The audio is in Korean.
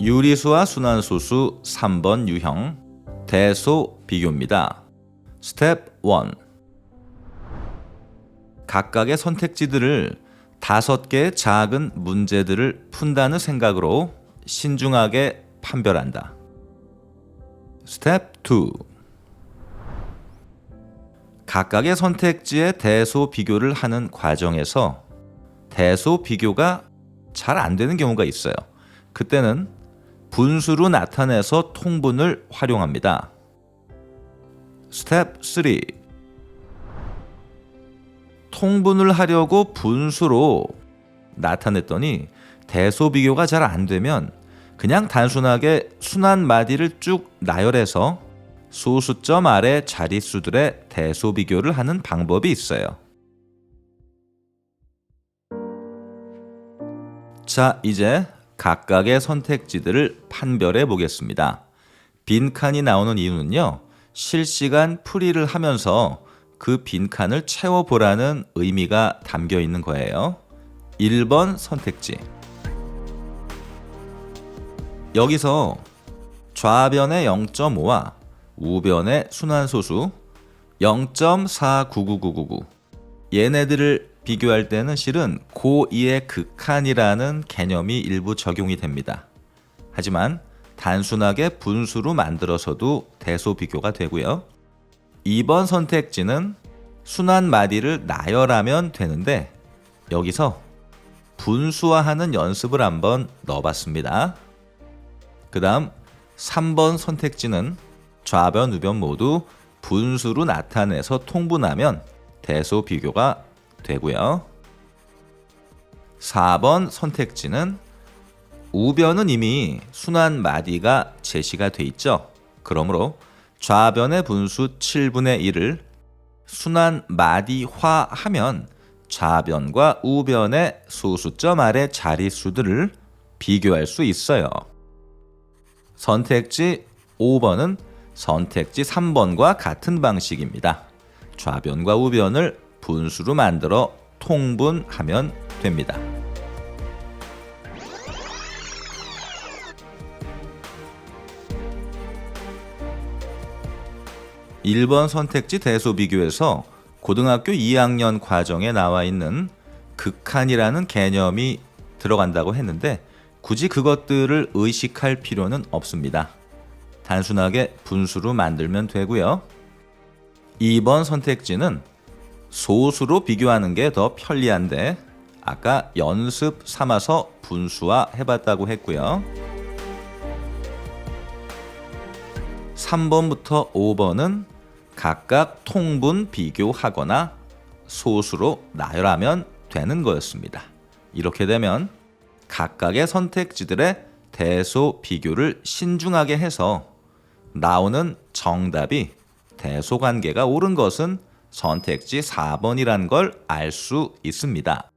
유리수와 순환소수 3번 유형 대소 비교입니다. 스텝 1 각각의 선택지들을 다섯 개의 작은 문제들을 푼다는 생각으로 신중하게 판별한다. 스텝 2 각각의 선택지의 대소 비교를 하는 과정에서 대소 비교가 잘 안 되는 경우가 있어요. 그때는 분수로 나타내서 통분을 활용합니다. 스텝 3 통분을 하려고 분수로 나타냈더니 대소 비교가 잘 안 되면 그냥 단순하게 순환 마디를 쭉 나열해서 소수점 아래 자릿수들의 대소 비교를 하는 방법이 있어요. 자, 이제 각각의 선택지들을 판별해 보겠습니다. 빈칸이 나오는 이유는요. 실시간 풀이를 하면서 그 빈칸을 채워보라는 의미가 담겨 있는 거예요. 1번 선택지. 여기서 좌변의 0.5와 우변의 순환소수 0.499999 얘네들을 비교할 때는 실은 고2의 극한이라는 개념이 일부 적용이 됩니다. 하지만 단순하게 분수로 만들어서도 대소 비교가 되고요. 2번 선택지는 순환 마디를 나열하면 되는데 여기서 분수화하는 연습을 한번 넣어봤습니다. 그 다음 3번 선택지는 좌변, 우변 모두 분수로 나타내서 통분하면 대소 비교가 되고요. 4번 선택지는 우변은 이미 순환 마디가 제시가 돼 있죠. 그러므로 좌변의 분수 7분의 1을 순환 마디화 하면 좌변과 우변의 소수점 아래 자릿수들을 비교할 수 있어요. 선택지 5번은 선택지 3번과 같은 방식입니다. 좌변과 우변을 분수로 만들어 통분하면 됩니다. 일번 선택지 대소 비교에서 고등학교 2학년 과정에 나와 있는 극한이라는 개념이 들어간다고 했는데 굳이 그것들을 의식할 필요는 없습니다. 단순하게 분수로 만들면 되고요. 2번 선택지는 소수로 비교하는 게 더 편리한데 아까 연습 삼아서 분수화 해봤다고 했고요. 3번부터 5번은 각각 통분 비교하거나 소수로 나열하면 되는 거였습니다. 이렇게 되면 각각의 선택지들의 대소 비교를 신중하게 해서 나오는 정답이 대소 관계가 옳은 것은 선택지 4번이란 걸알 수 있습니다.